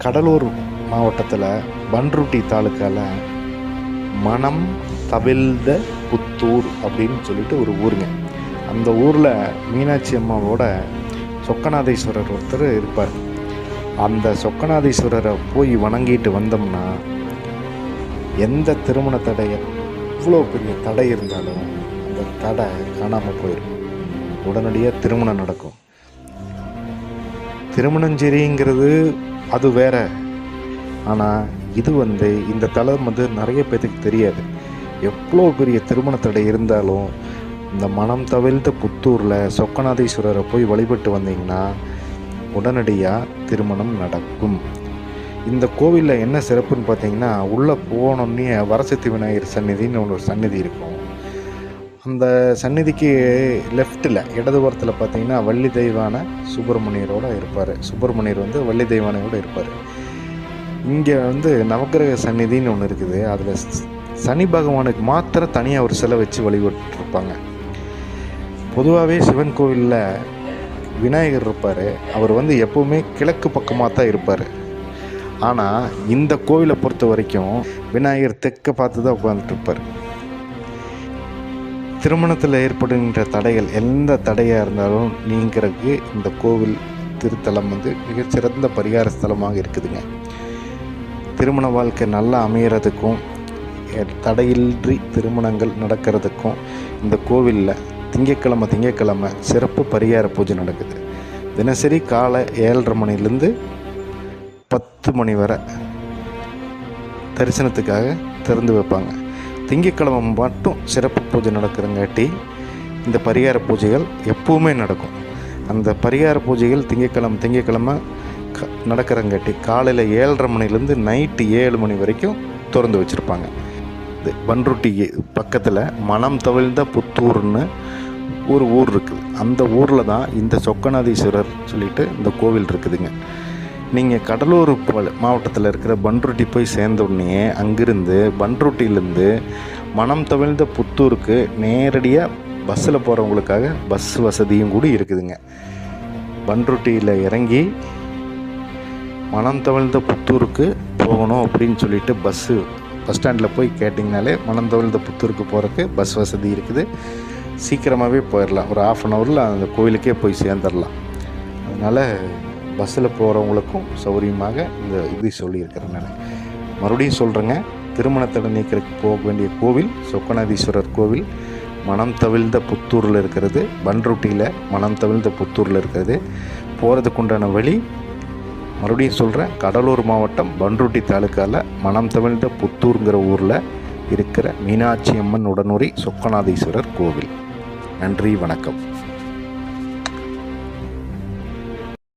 கடலூர் மாவட்டத்தில் பன்ருட்டி தாலுக்காவில் மனம் தவிழ்ந்த புத்தூர் அப்படின்னு சொல்லிட்டு ஒரு ஊருங்க. அந்த ஊரில் மீனாட்சி அம்மாவோட சொக்கநாதீஸ்வரர் ஒருத்தர் இருப்பார். அந்த சொக்கநாதீஸ்வரரை போய் வணங்கிட்டு வந்தோம்னா எந்த திருமண தடை எவ்வளோ பெரிய தடை இருந்தாலும் அந்த தடை காணாமல் போயிடும் உடனடியாக திருமணம் நடக்கும். திருமணஞ்சேரிங்கிறது அது வேற. ஆனால் இது வந்து இந்த தலம் வந்து நிறைய பேர்த்துக்கு தெரியாது. எவ்வளோ பெரிய திருமண தடை இருந்தாலும் இந்த மனம் தவிழ்ந்த புத்தூரில் சொக்கநாதீஸ்வரரை போய் வழிபட்டு வந்தீங்கன்னா உடனடியாக திருமணம் நடக்கும். இந்த கோவிலில் என்ன சிறப்புன்னு பார்த்தீங்கன்னா உள்ளே போனோன்னே வரசத்தி விநாயகர் சந்நிதின்னு ஒரு சந்நிதி இருக்கும். அந்த சந்நிதிக்கு லெஃப்ட்டில் இடதுபுறத்தில் பார்த்தீங்கன்னா வள்ளி தெய்வான சுப்பிரமணியரோட இருப்பார். சுப்பிரமணியர் வந்து வள்ளி தெய்வானையோடு இருப்பார். இங்கே வந்து நவக்கிரக சந்நிதின்னு ஒன்று இருக்குது. அதில் சனி பகவானுக்கு மாத்திரம் தனியாக ஒரு சிலை வச்சு வழிபட்டுருப்பாங்க. பொதுவாகவே சிவன் கோவிலில் விநாயகர் இருப்பார். அவர் வந்து எப்போவுமே கிழக்கு பக்கமாக தான் இருப்பார். ஆனால் இந்த கோவிலை பொறுத்த வரைக்கும் விநாயகர் தெற்க பார்த்து தான் உட்காந்துட்டு இருப்பார். திருமணத்தில் ஏற்படுகின்ற தடைகள் எந்த தடையாக இருந்தாலும் நீங்கிறதுக்கு இந்த கோவில் திருத்தலம் வந்து மிகச்சிறந்த பரிகார ஸ்தலமாக இருக்குதுங்க. திருமண வாழ்க்கை நல்லா அமையறதுக்கும் தடையின்றி திருமணங்கள் நடக்கிறதுக்கும் இந்த கோவிலில் திங்கக்கிழமை திங்கக்கிழமை சிறப்பு பரிகார பூஜை நடக்குது. தினசரி காலை ஏழரை மணிலேருந்து பத்து மணி வரை தரிசனத்துக்காக திறந்து வைப்பாங்க. திங்கக்கிழமை மட்டும் சிறப்பு பூஜை நடக்கிறங்காட்டி இந்த பரிகார பூஜைகள் எப்பவுமே நடக்கும். அந்த பரிகார பூஜைகள் திங்கக்கிழமை திங்கக்கிழமை க நடக்கிறங்காட்டி காலையில் ஏழரை மணிலேருந்து நைட்டு ஏழு மணி வரைக்கும் திறந்து வச்சுருப்பாங்க. இது பன்ருட்டி பக்கத்தில் மனம் தவிழ்ந்த புத்தூர்னு ஒரு ஊர் இருக்குது. அந்த ஊரில் தான் இந்த சொக்கநாதீஸ்வரர் சொல்லிட்டு இந்த கோவில் இருக்குதுங்க. நீங்கள் கடலூர் மாவட்டத்தில் இருக்கிற பன்ருட்டி போய் சேர்ந்த உடனே அங்கிருந்து பன்ருட்டியிலேருந்து மனம் தவிழ்ந்த புத்தூருக்கு நேரடியாக பஸ்ஸில் போகிறவங்களுக்காக பஸ் வசதியும் கூட இருக்குதுங்க. பன்ருட்டியில் இறங்கி மனம் தவிழ்ந்த புத்தூருக்கு போகணும் அப்படின்னு சொல்லிட்டு பஸ்ஸு பஸ் ஸ்டாண்டில் போய் கேட்டிங்கனாலே மனம் தவிழ்ந்த புத்தூருக்கு போகிறக்கு பஸ் வசதி இருக்குது. சீக்கிரமாகவே போயிடலாம் ஒரு ஆஃப் அன் ஹவரில் அந்த கோயிலுக்கே போய் சேர்ந்துடலாம் அதனால் பஸ்ஸில் போகிறவங்களுக்கும் சௌகரியமாக இந்த இது சொல்லியிருக்கிறேன் நான். மறுபடியும் சொல்கிறேங்க திருமணத்தடை நீக்கிறதுக்கு போக வேண்டிய கோவில் சொக்கநாதீஸ்வரர் கோவில் மனம் தவிழ்ந்த புத்தூரில் இருக்கிறது. பன்ருட்டியில் மனம் தவிழ்ந்த புத்தூரில் இருக்கிறது. போகிறதுக்கு உண்டான வழி மறுபடியும் சொல்கிறேன் கடலூர் மாவட்டம் பன்ருட்டி தாலுக்காவில் மனம் தவிழ்ந்த புத்தூருங்கிற ஊரில் இருக்கிற மீனாட்சி அம்மன் உடனுரை சொக்கநாதீஸ்வரர் கோவில். நன்றி வணக்கம்.